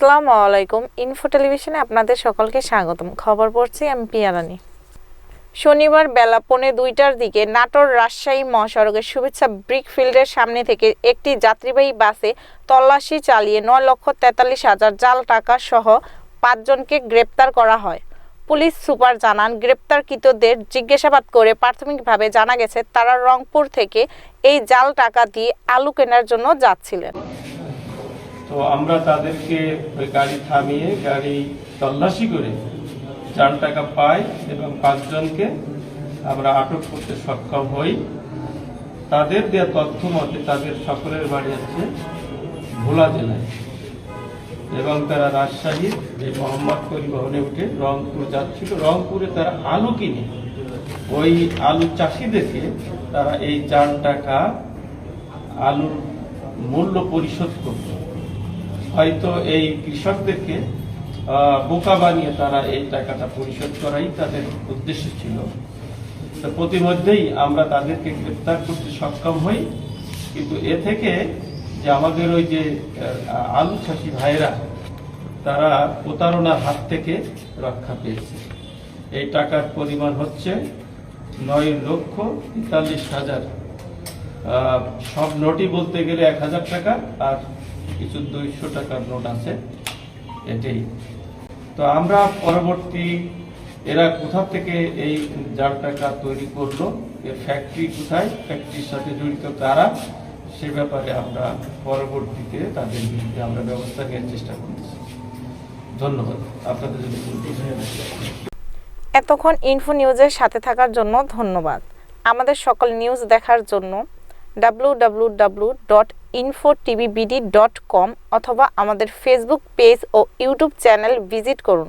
আসসালামু আলাইকুম। ইনফো টেলিভিশনে আপনাদের সকলকে স্বাগতম। খবর পড়ছি আমি পিয়ারানি শনিবার বেলা পৌনে দুইটার দিকে নাটোর রাজশাহী মহাসড়কের শুভেচ্ছা ব্রিক ফিল্ডের সামনে থেকে একটি যাত্রীবাহী বাসে তল্লাশি চালিয়ে নয় লক্ষ তেতাল্লিশ হাজার জাল টাকা সহ পাঁচজনকে গ্রেপ্তার করা হয়। পুলিশ সুপার জানান, গ্রেপ্তারকৃতদের জিজ্ঞাসাবাদ করে প্রাথমিকভাবে জানা গেছে, তারা রংপুর থেকে এই জাল টাকা দিয়ে আলু কেনার জন্য যাচ্ছিলেন। তো আমরা তাদেরকে ওই গাড়ি থামিয়ে গাড়ি তল্লাশি করে চার টাকা পাই এবং পাঁচজনকে আমরা আটক করতে সক্ষম হই। তাদের দেওয়া তথ্য মতে তাদের সকলের বাড়ি আছে ভোলা জেলায় এবং তারা রাজশাহীর এই মোহাম্মদ পরিবহনে উঠে রংপুর যাচ্ছিল। রংপুরে তারা আলু কিনে। ওই আলু চাষিদেরকে তারা এই চার টাকা আলুর মূল্য পরিশোধ করত হয়তো এই কৃষকদেরকে বোকা বানিয়ে তারা এই টাকাটা পরিশোধ করাই তাদের উদ্দেশ্য ছিল। তো প্রতিমধ্যেই আমরা তাদেরকে গ্রেপ্তার করতে সক্ষম হই। কিন্তু এ থেকে যে আমাদের ওই যে আলু চাষি ভাইরা তারা প্রতারণার হাত থেকে রক্ষা পেয়েছে। এই টাকার পরিমাণ হচ্ছে নয় লক্ষ তেতাল্লিশ হাজার। সব নোটই বলতে গেলে এক হাজার টাকা, আর কিছু দুইশো টাকার নোট আছে এটাই। তো আমরা পরবর্তী, এরা কোথা থেকে এই জাল টাকা তৈরি করল, এর ফ্যাক্টরি কোথায় ফ্যাক্টরির সাথে জড়িত তারা সে ব্যাপারে আমরা পরবর্তীতে তাদের বিরুদ্ধে আমরা ব্যবস্থা নেওয়ার চেষ্টা করতেছি। ধন্যবাদ। আপনাদের থাকে। এতক্ষণ ইনফো নিউজের সাথে থাকার জন্য ধন্যবাদ। আমাদের সকল নিউজ দেখার জন্য কম অথবা আমাদের ফেসবুক পেজ ও ইউটিউব চ্যানেল ভিজিট করুন।